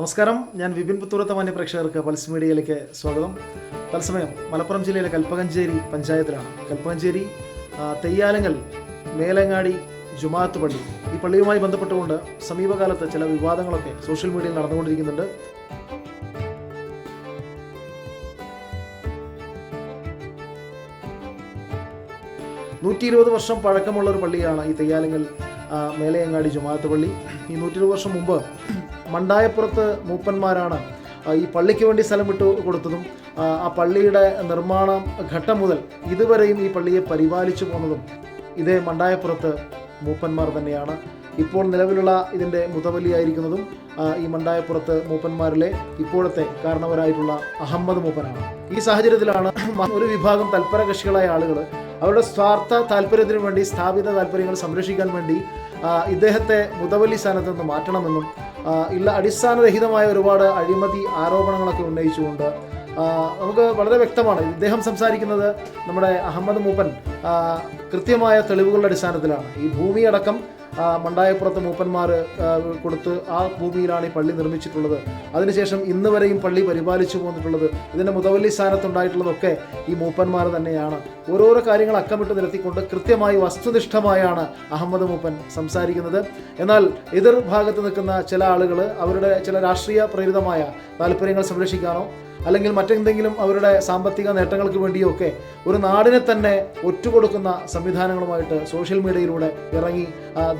നമസ്കാരം. ഞാൻ വിപിൻ പുത്തൂരത്ത മാന്യ പ്രേക്ഷകർക്ക് പൾസ് മീഡിയയിലേക്ക് സ്വാഗതം. തത്സമയം മലപ്പുറം ജില്ലയിലെ കൽപ്പകഞ്ചേരി പഞ്ചായത്തിലാണ്. കൽപ്പകഞ്ചേരി തെയ്യാലങ്ങൽ മേലങ്ങാടി ജുമാഅത്ത് പള്ളി ഈ പള്ളിയുമായി ബന്ധപ്പെട്ടുകൊണ്ട് സമീപകാലത്ത് ചില വിവാദങ്ങളൊക്കെ സോഷ്യൽ മീഡിയയിൽ നടന്നുകൊണ്ടിരിക്കുന്നുണ്ട്. നൂറ്റി ഇരുപത് വർഷം പഴക്കമുള്ള ഒരു പള്ളിയാണ് ഈ തെയ്യാലങ്ങൽ ആ, മേലയങ്ങാടി ജുമാഅത്ത് പള്ളി. ഈ നൂറ്റി ഇരുപത് വർഷം മുമ്പ് മണ്ടായപ്പുറത്ത് മൂപ്പന്മാരാണ് ഈ പള്ളിക്ക് വേണ്ടി സ്ഥലം വിട്ടു കൊടുത്തതും ആ, ആ പള്ളിയുടെ നിർമ്മാണ ഘട്ടം മുതൽ ഇതുവരെയും ഈ പള്ളിയെ പരിപാലിച്ചു പോകുന്നതും ഇതേ മണ്ടായപ്പുറത്ത് മൂപ്പന്മാർ തന്നെയാണ്. ഇപ്പോൾ നിലവിലുള്ള ഇതിന്റെ മുതവലിയായിരിക്കുന്നതും ഈ മണ്ടായപ്പുറത്ത് മൂപ്പന്മാരിലെ ഇപ്പോഴത്തെ കാരണവരായിട്ടുള്ള അഹമ്മദ് മൂപ്പനാണ്. ഈ സാഹചര്യത്തിലാണ് ഒരു വിഭാഗം തൽപര കക്ഷികളായ ആളുകൾ അവരുടെ സ്വാർത്ഥ താല്പര്യത്തിന് വേണ്ടി സ്ഥാപിത താല്പര്യങ്ങൾ സംരക്ഷിക്കാൻ വേണ്ടി ഇദ്ദേഹത്തെ മുതവലി സ്ഥാനത്ത് നിന്ന് മാറ്റണമെന്നും ഇല്ല അടിസ്ഥാനരഹിതമായ ഒരുപാട് അഴിമതി ആരോപണങ്ങളൊക്കെ ഉന്നയിച്ചുകൊണ്ട് നമുക്ക് വളരെ വ്യക്തമാണ്. ഇദ്ദേഹം സംസാരിക്കുന്നത് നമ്മുടെ അഹമ്മദ് മൂപ്പൻ കൃത്യമായ തെളിവുകളുടെ അടിസ്ഥാനത്തിലാണ്. ഈ ഭൂമി അടക്കം മണ്ടായപ്പുറത്ത് മൂപ്പന്മാർ കൊടുത്ത് ആ ഭൂമിയിലാണ് ഈ പള്ളി നിർമ്മിച്ചിട്ടുള്ളത്. അതിനുശേഷം ഇന്ന് വരെയും പള്ളി പരിപാലിച്ചു പോന്നിട്ടുള്ളത്. ഇതിന്റെ മുതവല്ലി സ്ഥാനത്തുണ്ടായിട്ടുള്ളതൊക്കെ ഈ മൂപ്പന്മാർ തന്നെയാണ്. ഓരോരോ കാര്യങ്ങൾ അക്കമിട്ട് നിരത്തിക്കൊണ്ട് കൃത്യമായി വസ്തുനിഷ്ഠമായാണ് അഹമ്മദ് മൂപ്പൻ സംസാരിക്കുന്നത്. എന്നാൽ എതിർ ഭാഗത്ത് നിൽക്കുന്ന ചില ആളുകൾ അവരുടെ ചില രാഷ്ട്രീയ പ്രേരിതമായ താല്പര്യങ്ങൾ സംരക്ഷിക്കാനോ അല്ലെങ്കിൽ മറ്റെന്തെങ്കിലും അവരുടെ സാമ്പത്തിക നേട്ടങ്ങൾക്ക് വേണ്ടിയോ ഒക്കെ ഒരു നാടിനെ തന്നെ ഒറ്റുകൊടുക്കുന്ന സംവിധാനങ്ങളുമായിട്ട് സോഷ്യൽ മീഡിയയിലൂടെ ഇറങ്ങി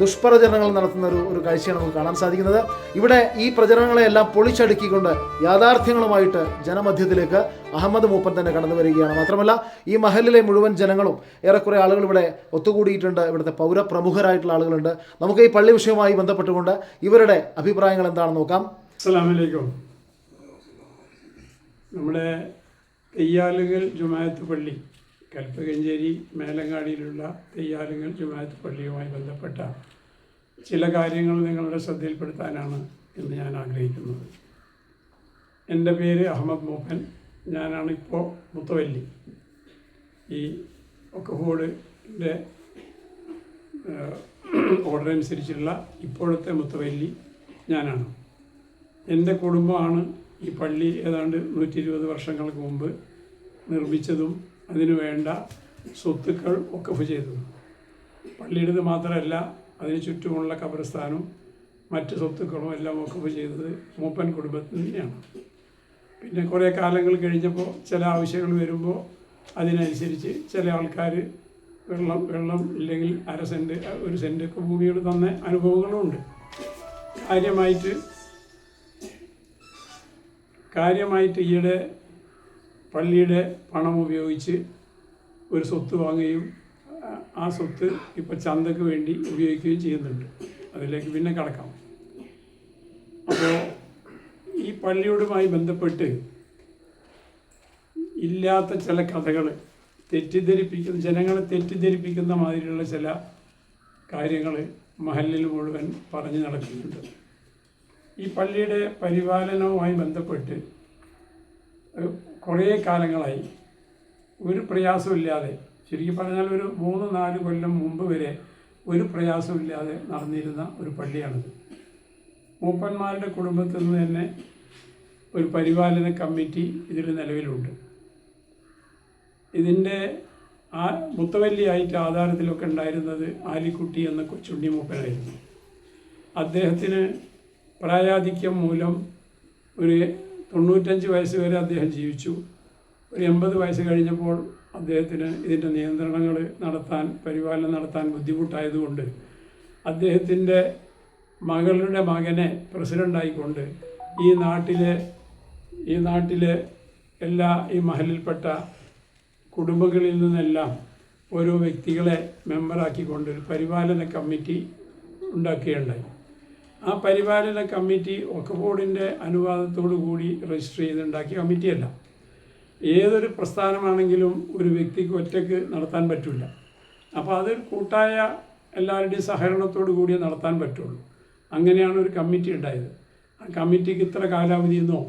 ദുഷ്പ്രചരണങ്ങൾ നടത്തുന്ന ഒരു ഒരു കാഴ്ചയാണ് നമുക്ക് കാണാൻ സാധിക്കുന്നത്. ഇവിടെ ഈ പ്രചരണങ്ങളെല്ലാം പൊളിച്ചടുക്കിക്കൊണ്ട് യാഥാർത്ഥ്യങ്ങളുമായിട്ട് ജനമധ്യത്തിലേക്ക് അഹമ്മദ് മൂപ്പൻ തന്നെ കടന്നു വരികയാണ്. മാത്രമല്ല ഈ മഹലിലെ മുഴുവൻ ജനങ്ങളും ഏറെക്കുറെ ആളുകൾ ഇവിടെ ഒത്തുകൂടിയിട്ടുണ്ട്. ഇവിടുത്തെ പൗരപ്രമുഖരായിട്ടുള്ള ആളുകളുണ്ട്. നമുക്ക് ഈ പള്ളി വിഷയവുമായി ബന്ധപ്പെട്ടുകൊണ്ട് ഇവരുടെ അഭിപ്രായങ്ങൾ എന്താണെന്ന് നോക്കാം. അസ്സലാമലൈക്കും നമ്മുടെ തെയ്യാലുകൾ ജുമായത്ത് പള്ളി കൽപ്പകഞ്ചേരി മേലങ്ങാടിയിലുള്ള തെയ്യാലുകൾ ജുമായത്ത് പള്ളിയുമായി ബന്ധപ്പെട്ട ചില കാര്യങ്ങൾ നിങ്ങളുടെ ശ്രദ്ധയിൽപ്പെടുത്താനാണ് എന്ന് ഞാൻ ആഗ്രഹിക്കുന്നത്. എന്റെ പേര് അഹമ്മദ് മൂപ്പൻ ഞാനാണിപ്പോൾ മുത്തവല്ലി. ഈ ഒക്കഹോഡിന്റെ ഓർഡർ അനുസരിച്ചുള്ള ഇപ്പോഴത്തെ മുത്തവല്ലി ഞാനാണ്. എന്റെ കുടുംബമാണ് ഈ പള്ളി ഏതാണ്ട് നൂറ്റി ഇരുപത് വർഷങ്ങൾക്ക് മുമ്പ് നിർമ്മിച്ചതും അതിനു വേണ്ട സ്വത്തുക്കൾ ഒക്കഫ് ചെയ്തതും. പള്ളിയുടേത് മാത്രമല്ല അതിന് ചുറ്റുമുള്ള കബർസ്ഥാനും മറ്റ് സ്വത്തുക്കളും എല്ലാം ഒക്കഫ് ചെയ്തത് മൂപ്പൻ കുടുംബത്തിൽ തന്നെയാണ് പിന്നെ കുറേ കാലങ്ങൾ കഴിഞ്ഞപ്പോൾ ചില ആവശ്യങ്ങൾ വരുമ്പോൾ അതിനനുസരിച്ച് ചില ആൾക്കാർ വെള്ളം വെള്ളം ഇല്ലെങ്കിൽ അര സെന്റ് ഒരു സെന്റ് ഒക്കെ ഭൂമിയോട് തന്ന അനുഭവങ്ങളുമുണ്ട് കാര്യമായിട്ട് കാര്യമായിട്ട് ഈയിടെ പള്ളിയുടെ പണം ഉപയോഗിച്ച് ഒരു സ്വത്ത് വാങ്ങുകയും ആ- സ്വത്ത് ഇപ്പോൾ ചന്തക്ക് വേണ്ടി ഉപയോഗിക്കുകയും ചെയ്യുന്നുണ്ട്. അതിലേക്ക് പിന്നെ കടക്കാം. അപ്പോൾ ഈ പള്ളിയോടുമായി ബന്ധപ്പെട്ട് ഇല്ലാത്ത ചില കഥകൾ തെറ്റിദ്ധരിപ്പിക്കുന്ന ജനങ്ങളെ തെറ്റിദ്ധരിപ്പിക്കുന്ന മാതിരിയുള്ള ചില കാര്യങ്ങൾ മഹലിൽ മുഴുവൻ പറഞ്ഞു നടക്കുന്നുണ്ട്. ഈ പള്ളിയുടെ പരിപാലനവുമായി ബന്ധപ്പെട്ട് കുറേ കാലങ്ങളായി ഒരു പ്രയാസമില്ലാതെ ശരിക്കും പറഞ്ഞാൽ ഒരു മൂന്ന് നാല് കൊല്ലം മുമ്പ് വരെ ഒരു പ്രയാസമില്ലാതെ നടന്നിരുന്ന ഒരു പള്ളിയാണിത്. മൂപ്പന്മാരുടെ കുടുംബത്തിൽ നിന്ന് തന്നെ ഒരു പരിപാലന കമ്മിറ്റി ഇതിൽ നിലവിലുണ്ട്. ഇതിന്റെ ആ മുത്തവല്ലിയായിട്ട് ആധാരത്തിലൊക്കെ ഉണ്ടായിരുന്നത് ആലിക്കുട്ടി എന്ന കൊച്ചുണ്ണി മൂപ്പനായിരുന്നു. അദ്ദേഹത്തിന് പ്രായാധിക്യം മൂലം ഒരു തൊണ്ണൂറ്റഞ്ച് വയസ്സ് വരെ അദ്ദേഹം ജീവിച്ചു. ഒരു എൺപത് വയസ്സ് കഴിഞ്ഞപ്പോൾ അദ്ദേഹത്തിന് ഇതിന്റെ നിയന്ത്രണങ്ങൾ നടത്താൻ പരിപാലനം നടത്താൻ ബുദ്ധിമുട്ടായതുകൊണ്ട് അദ്ദേഹത്തിന്റെ മകളുടെ മകനെ പ്രസിഡന്റായിക്കൊണ്ട് ഈ നാട്ടിലെ ഈ നാട്ടിലെ എല്ലാ ഈ മഹലിൽപ്പെട്ട കുടുംബങ്ങളിൽ നിന്നെല്ലാം ഓരോ വ്യക്തികളെ മെമ്പറാക്കിക്കൊണ്ട് ഒരു പരിപാലന കമ്മിറ്റി ഉണ്ടാക്കുകയുണ്ടായി. ആ പരിപാലന കമ്മിറ്റി ഒക്കെ ബോർഡിന്റെ അനുവാദത്തോടു കൂടി രജിസ്റ്റർ ചെയ്തുണ്ടാക്കിയ കമ്മിറ്റിയല്ല. ഏതൊരു പ്രസ്ഥാനമാണെങ്കിലും ഒരു വ്യക്തിക്ക് ഒറ്റയ്ക്ക് നടത്താൻ പറ്റില്ല അപ്പോൾ അതൊരു കൂട്ടായ എല്ലാവരുടെയും സഹകരണത്തോടു കൂടി നടത്താൻ പറ്റുള്ളൂ. അങ്ങനെയാണ് ഒരു കമ്മിറ്റി ഉണ്ടായത്. ആ കമ്മിറ്റിക്ക് ഇത്ര കാലാവധിയെന്നോ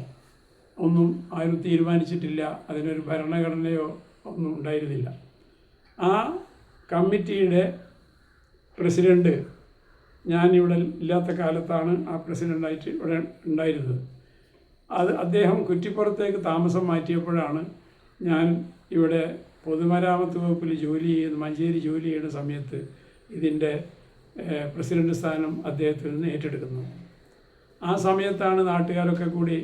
ഒന്നും ആരും തീരുമാനിച്ചിട്ടില്ല. അതിനൊരു ഭരണഘടനയോ ഒന്നും ഉണ്ടായിരുന്നില്ല. ആ കമ്മിറ്റിയുടെ ഞാനിവിടെ ഇല്ലാത്ത കാലത്താണ് ആ പ്രസിഡന്റായിട്ട് ഇവിടെ ഉണ്ടായിരുന്നത്. അത് അദ്ദേഹം കുറ്റിപ്പുറത്തേക്ക് താമസം മാറ്റിയപ്പോഴാണ് ഞാൻ ഇവിടെ പൊതുമരാമത്ത് വകുപ്പിൽ ജോലി ചെയ്യുന്ന മഞ്ചേരി ജോലി ചെയ്യുന്ന സമയത്ത് ഇതിന്റെ പ്രസിഡന്റ് സ്ഥാനം അദ്ദേഹത്തിൽ നിന്ന് ഏറ്റെടുക്കുന്നത്. ആ സമയത്താണ് നാട്ടുകാരൊക്കെ കൂടി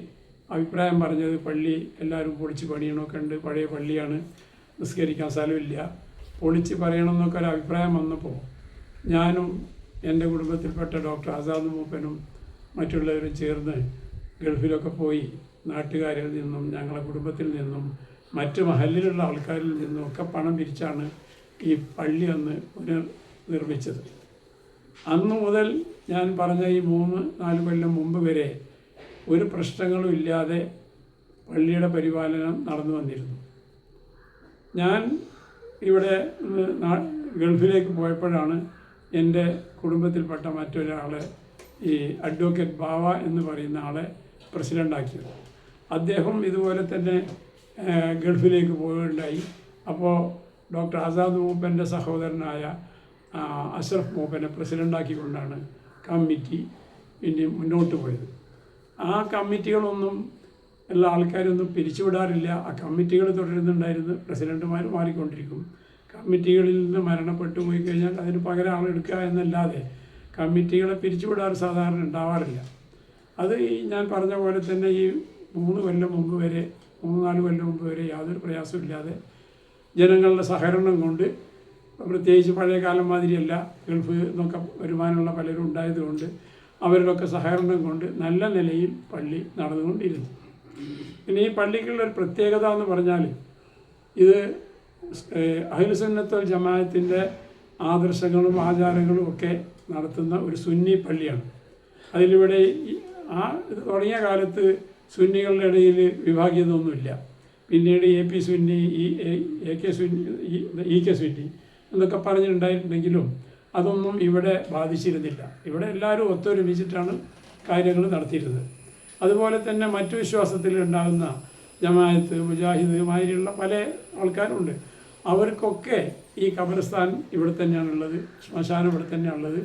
അഭിപ്രായം പറഞ്ഞത് പള്ളി എല്ലാവരും പൊളിച്ച് പണിയണമൊക്കെ ഉണ്ട് പഴയ പള്ളിയാണ് നിസ്കരിക്കാൻ സ്ഥലമില്ല പൊളിച്ച് പറയണമെന്നൊക്കെ ഒരു അഭിപ്രായം വന്നപ്പോൾ ഞാനും എന്റെ കുടുംബത്തിൽപ്പെട്ട ഡോക്ടർ ആസാദ് മൂപ്പനും മറ്റുള്ളവരും ചേർന്ന് ഗൾഫിലൊക്കെ പോയി നാട്ടുകാരിൽ നിന്നും ഞങ്ങളെ കുടുംബത്തിൽ നിന്നും മറ്റ് മഹലിലുള്ള ആൾക്കാരിൽ നിന്നും ഒക്കെ പണം പിരിച്ചാണ് ഈ പള്ളി അന്ന് പുനർ നിർമ്മിച്ചത് അന്ന് മുതൽ ഞാൻ പറഞ്ഞ ഈ മൂന്ന് നാല് കൊല്ലം മുമ്പ് വരെ ഒരു പ്രശ്നങ്ങളും ഇല്ലാതെ പള്ളിയുടെ പരിപാലനം നടന്നു വന്നിരുന്നു. ഞാൻ ഇവിടെ ഗൾഫിലേക്ക് പോയപ്പോഴാണ് എന്റെ കുടുംബത്തിൽപ്പെട്ട മറ്റൊരാളെ ഈ അഡ്വക്കേറ്റ് ബാവ എന്ന് പറയുന്ന ആളെ പ്രസിഡന്റാക്കിയത് അദ്ദേഹം ഇതുപോലെ തന്നെ ഗൾഫിലേക്ക് പോവുകയുണ്ടായി. അപ്പോൾ ഡോക്ടർ ആസാദ് മൂപ്പന്റെ സഹോദരനായ അഷ്റഫ് മൂപ്പനെ പ്രസിഡന്റാക്കിക്കൊണ്ടാണ് കമ്മിറ്റി ഇനി മുന്നോട്ട് പോയത്. ആ കമ്മിറ്റികളൊന്നും എല്ലാ ആൾക്കാരൊന്നും പിരിച്ചുവിടാറില്ല. ആ കമ്മിറ്റികൾ തുടരുന്നുണ്ടായിരുന്നു. പ്രസിഡന്റുമാർ മാറിക്കൊണ്ടിരിക്കും. കമ്മിറ്റികളിൽ നിന്ന് മരണപ്പെട്ടു പോയി കഴിഞ്ഞാൽ അതിന് പകരം ആളെടുക്കുക എന്നല്ലാതെ കമ്മിറ്റികളെ പിരിച്ചുവിടാറ് സാധാരണ ഉണ്ടാവാറില്ല. അത് ഈ ഞാൻ പറഞ്ഞ പോലെ തന്നെ ഈ മൂന്ന് കൊല്ലം മുമ്പ് വരെ മൂന്ന് നാല് കൊല്ലം മുമ്പ് വരെ യാതൊരു പ്രയാസമില്ലാതെ ജനങ്ങളുടെ സഹകരണം കൊണ്ട് പ്രത്യേകിച്ച് പഴയ കാലം മാതിരിയല്ല ഗൾഫ് എന്നൊക്കെ വരുമാനമുള്ള പലരും ഉണ്ടായതുകൊണ്ട് അവരുടെയൊക്കെ സഹകരണം കൊണ്ട് നല്ല നിലയിൽ പള്ളി നടന്നുകൊണ്ടിരുന്നു. പിന്നെ ഈ പള്ളിക്കുള്ളൊരു പ്രത്യേകത എന്ന് പറഞ്ഞാൽ ഇത് അഹിൽസുന്നത്തൽ ജമാഅത്തിന്റെ ആദർശങ്ങളും ആചാരങ്ങളും ഒക്കെ നടത്തുന്ന ഒരു സുന്നി പള്ളിയാണ്. അതിലിവിടെ ആ തുടങ്ങിയ കാലത്ത് സുന്നികളുടെ ഇടയിൽ വിഭാഗീയതൊന്നുമില്ല. പിന്നീട് എ പി സുന്നി ഈ A K Sunni E K Sunni എന്നൊക്കെ പറഞ്ഞിട്ടുണ്ടായിട്ടുണ്ടെങ്കിലും അതൊന്നും ഇവിടെ ബാധിച്ചിരുന്നില്ല. ഇവിടെ എല്ലാവരും ഒത്തൊരുമിച്ചിട്ടാണ് കാര്യങ്ങൾ നടത്തിയിരുന്നത്. അതുപോലെ തന്നെ മറ്റു വിശ്വാസത്തിൽ ഉണ്ടാകുന്ന ജമായത്ത് മുജാഹിദ് മാതിരിയുള്ള പല ആൾക്കാരുണ്ട്. അവർക്കൊക്കെ ഈ ഖബർസ്ഥാൻ ഇവിടെ തന്നെയാണുള്ളത് ശ്മശാനം ഇവിടെ തന്നെയാണുള്ളത്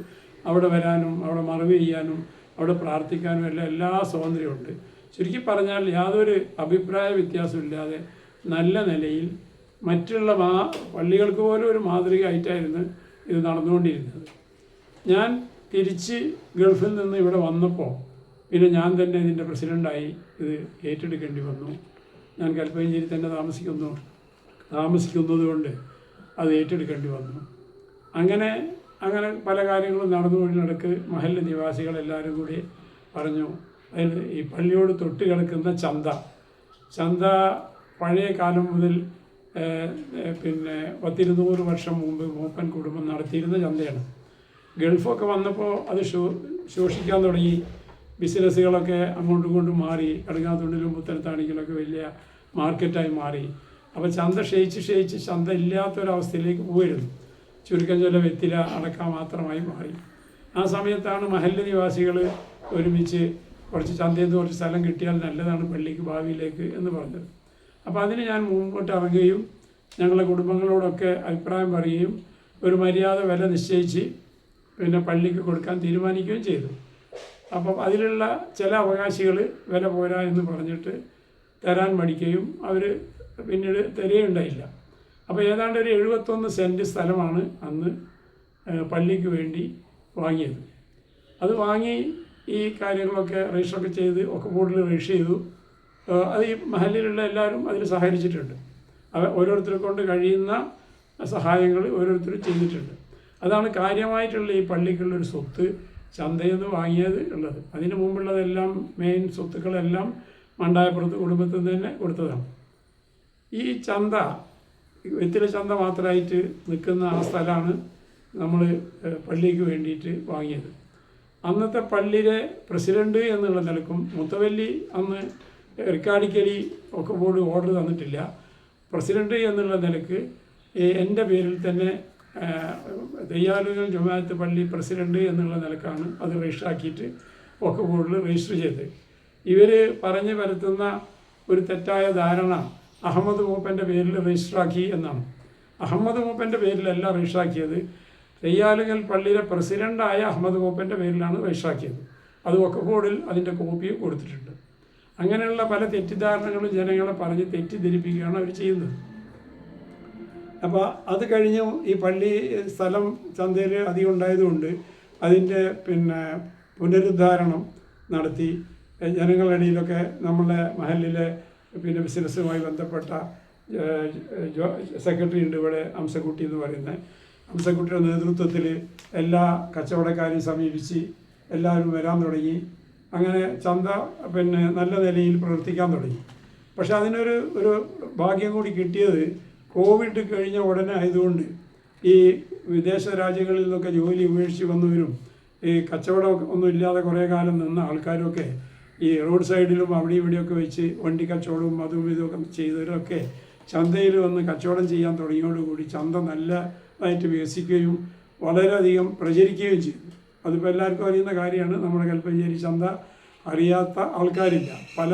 അവിടെ വരാനും അവിടെ മറവ് ചെയ്യാനും അവിടെ പ്രാർത്ഥിക്കാനും എല്ലാം എല്ലാ സ്വാതന്ത്ര്യമുണ്ട് ചുരുക്കി പറഞ്ഞാൽ യാതൊരു അഭിപ്രായ വ്യത്യാസമില്ലാതെ നല്ല നിലയിൽ മറ്റുള്ള മാ പള്ളികൾക്ക് പോലും ഒരു മാതൃകയായിട്ടായിരുന്നു ഇത് നടന്നുകൊണ്ടിരുന്നത്. ഞാൻ തിരിച്ച് ഗൾഫിൽ നിന്ന് ഇവിടെ വന്നപ്പോൾ പിന്നെ ഞാൻ തന്നെ ഇതിന്റെ പ്രസിഡന്റായി ഇത് ഏറ്റെടുക്കേണ്ടി വന്നു. ഞാൻ കൽപ്പഞ്ചേരി തന്നെ താമസിക്കുന്നു താമസിക്കുന്നത് കൊണ്ട് അത് ഏറ്റെടുക്കേണ്ടി വന്നു. അങ്ങനെ അങ്ങനെ പല കാര്യങ്ങളും നടന്നു നടന്നുകൊണ്ടിടക്ക് മഹല്ല് നിവാസികളെല്ലാവരും കൂടി പറഞ്ഞു അതിൽ ഈ പള്ളിയോട് തൊട്ട് കിടക്കുന്ന ചന്ത ചന്ത പഴയ കാലം മുതൽ പിന്നെ പത്തിരുന്നൂറ് വർഷം മുമ്പ് മൂപ്പൻ കുടുംബം നടത്തിയിരുന്ന ചന്തയാണ്. ഗൾഫൊക്കെ വന്നപ്പോൾ അത് ശോഷിക്കാൻ തുടങ്ങി. ബിസിനസ്സുകളൊക്കെ അങ്ങോട്ടും ഇങ്ങോട്ടും മാറി കടുങ്ങാത്തുണ്ടിലും പുത്തനത്താണിക്കലൊക്കെ വലിയ മാർക്കറ്റായി മാറി. അപ്പോൾ ചന്ത ക്ഷയിച്ച് ക്ഷയിച്ച് ചന്ത ഇല്ലാത്തൊരവസ്ഥയിലേക്ക് പോയിരുന്നു. ചുരുക്കം ചില വെത്തില അടക്ക മാത്രമായി മാറി. ആ സമയത്താണ് മഹല്ല് നിവാസികൾ ഒരുമിച്ച് കുറച്ച് ചന്തയിൽ നിന്ന് കുറച്ച് സ്ഥലം കിട്ടിയാൽ നല്ലതാണ് പള്ളിക്ക് ഭാവിയിലേക്ക് എന്ന് പറഞ്ഞത്. അപ്പോൾ അതിന് ഞാൻ മുമ്പോട്ട് ഇറങ്ങുകയും ഞങ്ങളുടെ കുടുംബങ്ങളോടൊക്കെ അഭിപ്രായം പറയുകയും ഒരു മര്യാദ വില നിശ്ചയിച്ച് പിന്നെ പള്ളിക്ക് കൊടുക്കാൻ തീരുമാനിക്കുകയും ചെയ്തു. അപ്പം അതിലുള്ള ചില അവകാശികൾ വില പോരാ എന്ന് പറഞ്ഞിട്ട് തരാൻ മടിക്കുകയും അവർ പിന്നീട് തരികയുണ്ടായില്ല അപ്പോൾ ഏതാണ്ട് ഒരു എഴുപത്തൊന്ന് സെന്റ് സ്ഥലമാണ് അന്ന് പള്ളിക്ക് വേണ്ടി വാങ്ങിയത്. അത് വാങ്ങി ഈ കാര്യങ്ങളൊക്കെ രജിസ്റ്ററൊക്കെ ചെയ്ത് ഒക്കെ ബോർഡിൽ രജിസ്റ്റർ ചെയ്തു. അത് ഈ മഹലിലുള്ള എല്ലാവരും അതിൽ സഹകരിച്ചിട്ടുണ്ട്. അവ ഓരോരുത്തരെ കൊണ്ട് കഴിയുന്ന സഹായങ്ങൾ ഓരോരുത്തരും ചെയ്തിട്ടുണ്ട്. അതാണ് കാര്യമായിട്ടുള്ള ഈ പള്ളിക്കുള്ളൊരു സ്വത്ത്. ചന്തയിൽ നിന്ന് വാങ്ങിയത് ഉള്ളത്. അതിന് മുമ്പുള്ളതെല്ലാം മെയിൻ സ്വത്തുക്കളെല്ലാം മണ്ടായപ്പുറത്ത് കുടുംബത്തിൽ തന്നെ കൊടുത്തതാണ്. ഈ ചന്ത വെത്തില ചന്ത മാത്രമായിട്ട് നിൽക്കുന്ന ആ സ്ഥലമാണ് നമ്മൾ പള്ളിക്ക് വേണ്ടിയിട്ട് വാങ്ങിയത്. അന്നത്തെ പള്ളിയിലെ പ്രസിഡന്റ് എന്നുള്ള നിലക്കും മുത്തവല്ലി അന്ന് റിക്കാർഡിക്കലി ഒക്കെ ബോർഡ് ഓർഡർ തന്നിട്ടില്ല. പ്രസിഡന്റ് എന്നുള്ള നിലയ്ക്ക് എന്റെ പേരിൽ തന്നെ തെയ്യാലുകൾ ജമാഅത്ത് പള്ളി പ്രസിഡന്റ് എന്നുള്ള നിലക്കാണ് അത് രജിസ്റ്റർ ആക്കിയിട്ട് ഒക്കെ ബോർഡിൽ രജിസ്റ്റർ ചെയ്തത്. ഇവർ പറഞ്ഞു പരത്തുന്ന ഒരു തെറ്റായ ധാരണ അഹമ്മദ് മൂപ്പന്റെ പേരിൽ രജിസ്റ്റർ ആക്കി എന്നാണ്. അഹമ്മദ് മൂപ്പന്റെ പേരിലല്ല രജിസ്റ്റർ ആക്കിയത് തെയ്യാലുകൽ പള്ളിയിലെ പ്രസിഡന്റായ അഹമ്മദ് മൂപ്പന്റെ പേരിലാണ് രജിസ്റ്റർ ആക്കിയത് അത് ഒക്കെ ബോർഡിൽ അതിന്റെ കോപ്പി കൊടുത്തിട്ടുണ്ട്. അങ്ങനെയുള്ള പല തെറ്റിദ്ധാരണകളും ജനങ്ങളെ പറഞ്ഞ് തെറ്റിദ്ധരിപ്പിക്കുകയാണ് അവർ ചെയ്യുന്നത്. അപ്പോൾ അത് കഴിഞ്ഞു ഈ പള്ളി സ്ഥലം ചന്തയിൽ അധികം ഉണ്ടായതുകൊണ്ട് അതിന്റെ പിന്നെ പുനരുദ്ധാരണം നടത്തി. ജനങ്ങളിടയിലൊക്കെ നമ്മളെ മഹലിലെ പിന്നെ ബിസിനസ്സുമായി ബന്ധപ്പെട്ട സെക്രട്ടറി ഉണ്ട് ഇവിടെ അംസക്കുട്ടി എന്ന് പറയുന്നത്. അംസക്കുട്ടിയുടെ നേതൃത്വത്തിൽ എല്ലാ കച്ചവടക്കാരെയും സമീപിച്ച് എല്ലാവരും വരാൻ തുടങ്ങി. അങ്ങനെ ചന്ത പിന്നെ നല്ല നിലയിൽ പ്രവർത്തിക്കാൻ തുടങ്ങി. പക്ഷെ അതിനൊരു ഒരു ഭാഗ്യം കൂടി കിട്ടിയത് കോവിഡ് കഴിഞ്ഞ ഉടനെ ആയതുകൊണ്ട് ഈ വിദേശ രാജ്യങ്ങളിൽ നിന്നൊക്കെ ജോലി ഉപേക്ഷിച്ച് വന്നവരും ഈ കച്ചവടം ഒന്നും ഇല്ലാതെ കുറേ കാലം നിന്ന ആൾക്കാരൊക്കെ ഈ റോഡ് സൈഡിലും അവിടെ ഇവിടെയൊക്കെ വെച്ച് വണ്ടി കച്ചവടവും അതും ഇതൊക്കെ ചെയ്തവരൊക്കെ ചന്തയിൽ വന്ന് കച്ചവടം ചെയ്യാൻ തുടങ്ങിയോടുകൂടി ചന്ത നല്ലതായിട്ട് വികസിക്കുകയും വളരെയധികം പ്രചരിക്കുകയും ചെയ്തു. അതിപ്പോൾ എല്ലാവർക്കും അറിയുന്ന കാര്യമാണ് നമ്മുടെ കൽപ്പഞ്ചേരി ചന്ത അറിയാത്ത ആൾക്കാരില്ല. പല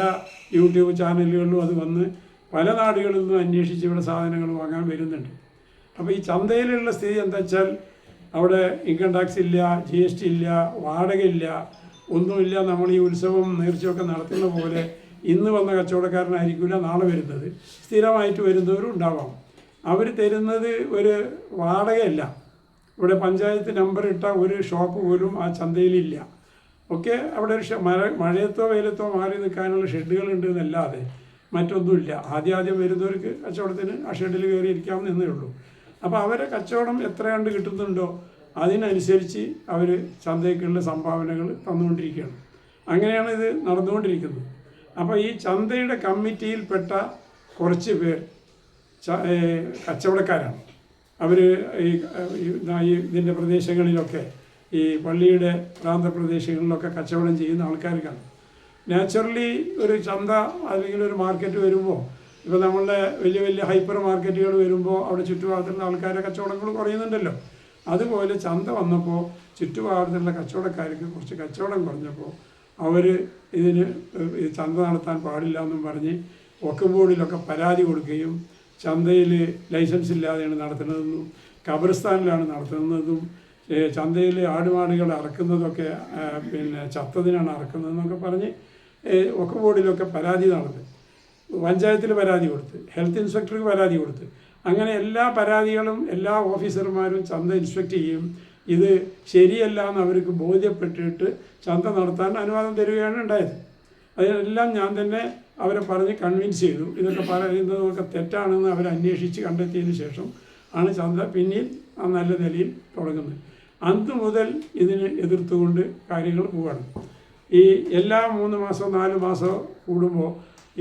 യൂട്യൂബ് ചാനലുകളിലും അത് വന്ന് പല നാടുകളിൽ നിന്നും അന്വേഷിച്ച് ഇവിടെ സാധനങ്ങൾ വാങ്ങാൻ വരുന്നുണ്ട്. അപ്പോൾ ഈ ചന്തയിലുള്ള സ്ഥിതി എന്താ വെച്ചാൽ അവിടെ ഇൻകം ടാക്സ് ഇല്ല ജി എസ് ടി ഇല്ല വാടകയില്ല ഒന്നുമില്ല നമ്മൾ ഈ ഉത്സവം നേർച്ചയൊക്കെ നടത്തുന്ന പോലെ ഇന്ന് വന്ന കച്ചവടക്കാരനായിരിക്കില്ല നാളെ വരുന്നത്. സ്ഥിരമായിട്ട് വരുന്നവരും ഉണ്ടാവാം. അവർ തരുന്നത് ഒരു വാടകയല്ല. ഇവിടെ പഞ്ചായത്ത് നമ്പർ ഇട്ട ഒരു ഷോപ്പ് പോലും ആ ചന്തയിലില്ല ഒക്കെ അവിടെ ഒരു മഴ മഴയത്തോ വെയിലത്തോ മാറി നിൽക്കാനുള്ള ഷെഡുകൾ ഉണ്ട് എന്നല്ലാതെ. മറ്റൊന്നുമില്ല. ആദ്യം ആദ്യം വരുന്നവർക്ക് കച്ചവടത്തിന് ആ ഷെഡിൽ കയറി ഇരിക്കാമെന്നേ ഉള്ളൂ. അപ്പോൾ അവരെ കച്ചവടം എത്ര കണ്ട് കിട്ടുന്നുണ്ടോ അതിനനുസരിച്ച് അവർ ചന്തയ്ക്കുള്ള സംഭാവനകൾ തന്നുകൊണ്ടിരിക്കുകയാണ്. അങ്ങനെയാണ് ഇത് നടന്നുകൊണ്ടിരിക്കുന്നത്. അപ്പോൾ ഈ ചന്തയുടെ കമ്മിറ്റിയിൽപ്പെട്ട കുറച്ച് പേർ കച്ചവടക്കാരാണ്. അവർ ഈ ഇതിന്റെ പ്രദേശങ്ങളിലൊക്കെ ഈ പള്ളിയുടെ പ്രാന്തപ്രദേശങ്ങളിലൊക്കെ കച്ചവടം ചെയ്യുന്ന ആൾക്കാർക്കാണ്. നാച്ചുറലി ഒരു ചന്ത അല്ലെങ്കിൽ ഒരു മാർക്കറ്റ് വരുമ്പോൾ ഇപ്പോൾ നമ്മളുടെ വലിയ വലിയ ഹൈപ്പർ മാർക്കറ്റുകൾ വരുമ്പോൾ അവിടെ ചുറ്റുഭാഗത്തുള്ള ആൾക്കാരുടെ കച്ചവടങ്ങൾ കുറയുന്നുണ്ടല്ലോ. അതുപോലെ ചന്ത വന്നപ്പോൾ ചുറ്റുഭാഗത്തുള്ള കച്ചവടക്കാർക്ക് കുറച്ച് കച്ചവടം കുറഞ്ഞപ്പോൾ അവർ ഇതിന് ചന്ത നടത്താൻ പാടില്ല എന്നും പറഞ്ഞ് വക്കം ബോർഡിലൊക്കെ പരാതി കൊടുക്കുകയും ചന്തയിൽ ലൈസൻസ് ഇല്ലാതെയാണ് നടത്തുന്നതെന്നും ഖബർസ്ഥാനിലാണ് നടത്തുന്നതും ചന്തയിൽ ആടുമാടുകൾ അറക്കുന്നതൊക്കെ പിന്നെ ചത്തതിനാണ് അറക്കുന്നതെന്നൊക്കെ പറഞ്ഞ് ഒക്കെ ബോർഡിലൊക്കെ പരാതി നടന്ന്. പഞ്ചായത്തിൽ പരാതി കൊടുത്ത് ഹെൽത്ത് ഇൻസ്പെക്ടർക്ക് പരാതി കൊടുത്ത്. അങ്ങനെ എല്ലാ പരാതികളും എല്ലാ ഓഫീസർമാരും ചന്ത ഇൻസ്പെക്ട് ചെയ്യും. ഇത് ശരിയല്ല എന്ന് അവർക്ക് ബോധ്യപ്പെട്ടിട്ട് ചന്ത നടത്താൻ അനുവാദം തരികയാണ് ഉണ്ടായത്. അതിനെല്ലാം ഞാൻ തന്നെ അവരെ പറഞ്ഞ് കൺവിൻസ് ചെയ്തു. ഇതൊക്കെ പറയുന്നതൊക്കെ തെറ്റാണെന്ന് അവർ അന്വേഷിച്ച് കണ്ടെത്തിയതിന് ശേഷം ആണ് ചന്ത പിന്നീട് ആ നല്ല നിലയിൽ തുടങ്ങുന്നത്. അന്ന് മുതൽ ഇതിന് എതിർത്തുകൊണ്ട് കാര്യങ്ങൾ പോവുകയാണ് ഈ എല്ലാ മൂന്ന് മാസം നാല് മാസം കൂടുമ്പോൾ